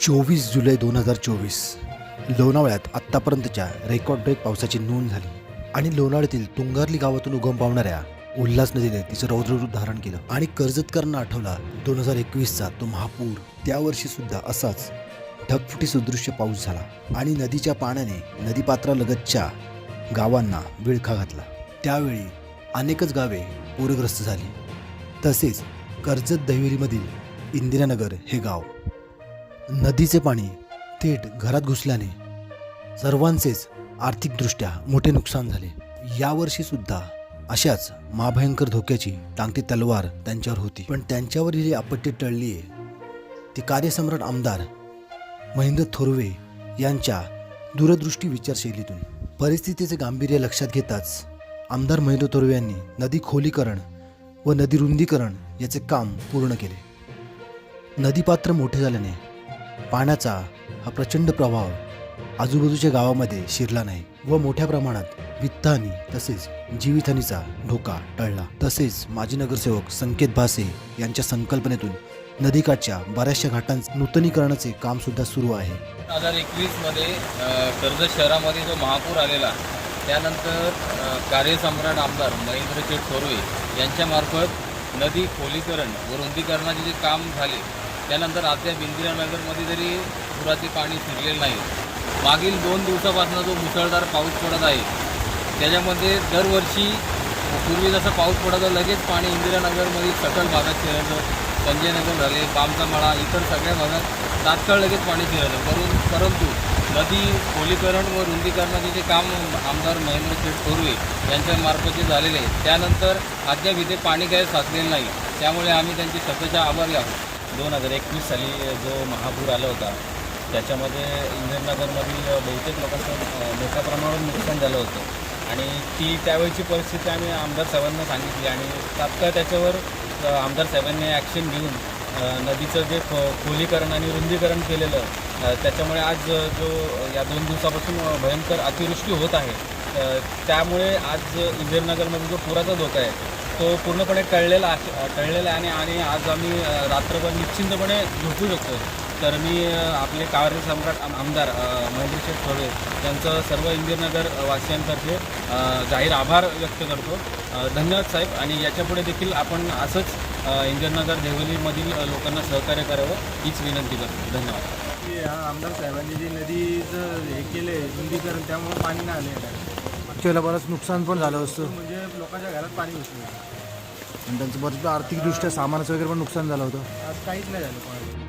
चोवीस जुलै दोन हजार चोवीस. लोणावळ्यात आत्तापर्यंतच्या रेकॉर्ड ब्रेक पावसाची नोंद झाली आणि लोणावळ्यातील तुंगारली गावातून उगम पावणाऱ्या उल्हास नदीने तिचं रौद्ररूप धारण केलं आणि कर्जतकरांना आठवला दोन हजार एकवीसचा तो महापूर. त्यावर्षी सुद्धा असाच ढगफुटी सदृश्य पाऊस झाला आणि नदीच्या पाण्याने नदीपात्रालगतच्या गावांना विळखा घातला. त्यावेळी अनेकच गावे पूरग्रस्त झाली. तसेच कर्जत दहिवरीमधील इंदिरानगर हे गाव नदीचे पाणी थेट घरात घुसल्याने सर्वांचेच आर्थिकदृष्ट्या मोठे नुकसान झाले. यावर्षीसुद्धा अशाच महाभयंकर धोक्याची टांगती तलवार त्यांच्यावर होती. पण त्यांच्यावर ही आपत्ती टळली आहे ती कार्यसम्राट आमदार महेंद्र थोरवे यांच्या दूरदृष्टी विचारशैलीतून. परिस्थितीचे गांभीर्य लक्षात घेताच आमदार महेंद्र थोरवे यांनी नदी खोलीकरण व नदी रुंदीकरण याचे काम पूर्ण केले. नदीपात्र मोठे झाल्याने पाण्याचा हा प्रचंड प्रभाव आजूबाजूच्या गावामध्ये शिरला नाही व मोठ्या प्रमाणात वित्तहानी तसेच जीवितहानीचा धोका टळला. तसेच माजी नगरसेवक संकेत भासे यांच्या संकल्पनेतून नदीकाठच्या बऱ्याचशा घाटांचे नूतनीकरणाचे काम सुद्धा सुरू आहे. दोन हजार एकवीसमध्ये कर्जत शहरामध्ये जो महापूर आलेला त्यानंतर कार्यसम्राट आमदार महेंद्र शेठ थोरवे यांच्यामार्फत नदी खोलीकरण व रुंदीकरणाचे जे काम झाले त्यानंतर अद्याप बिंदिरानगरमध्ये जरी पुराचे पाणी शिरलेलं नाही. मागील दोन दिवसापासून जो मुसळधार पाऊस पडत आहे त्याच्यामध्ये दरवर्षी पूर्वी जसं पाऊस पडायचा लगेच पाणी इंदिरानगरमध्ये सकल भागात शिरायचं संजयनगर झाले बामचा मळा इतर सगळ्या भागात तात्काळ लगेच पाणी शिरायचं करून परंतु नदी खोलीकरण व रुंदीकरणाचे जे काम आमदार महेंद्र शेठ थोरवे यांच्यामार्फत जे झालेले आहे त्यानंतर अद्याप इथे पाणी काही साचलेलं नाही. त्यामुळे आम्ही त्यांची सततच्या आभारी आहोत. दोन हजार एकवीस साली जो महापूर आला होता त्याच्यामध्ये इंदिरनगरमधील बहुतेक लोकांचं मोठ्या प्रमाणावर नुकसान झालं होतं. आणि ती त्यावेळची परिस्थिती आम्ही आमदार साहेबांना सांगितली आणि तात्काळ त्याच्यावर आमदार साहेबांनी ॲक्शन घेऊन नदीचं जे खो खोलीकरण आणि रुंदीकरण केलेलं त्याच्यामुळे आज जो या दोन दिवसापासून भयंकर अतिवृष्टी होत आहे त्यामुळे आज इंदिरनगरमध्ये जो पुराचा धोका आहे तो पूर्णपणे टळलेला आहे टळलेला आहे आणि आणि आज आम्ही रात्रभर निश्चिंतपणे झोपू शकतो. तर मी आपले कार्यसम्राट सम्राट आमदार महेंद्र शेठ थोरवे यांचं सर्व इंदिरनगर वासियांतर्फे जाहीर आभार व्यक्त करतो. धन्यवाद साहेब. आणि याच्यापुढे देखील आपण असंच इंदिरनगर देवलीमधील लोकांना सहकार्य करावं हीच विनंती करतो. धन्यवाद. की आमदार साहेबांनी जे नदीचं हे केले रुंदीकरण त्यामुळे पाणी नाही आले वेळेला बरंच नुकसान पण झालं असतं. म्हणजे लोकांच्या घरात पाणी घुसलं आणि त्यांचं बरंच आर्थिकदृष्ट्या सामानाचं वगैरे पण नुकसान झालं होतं. आज काहीच नाही झालं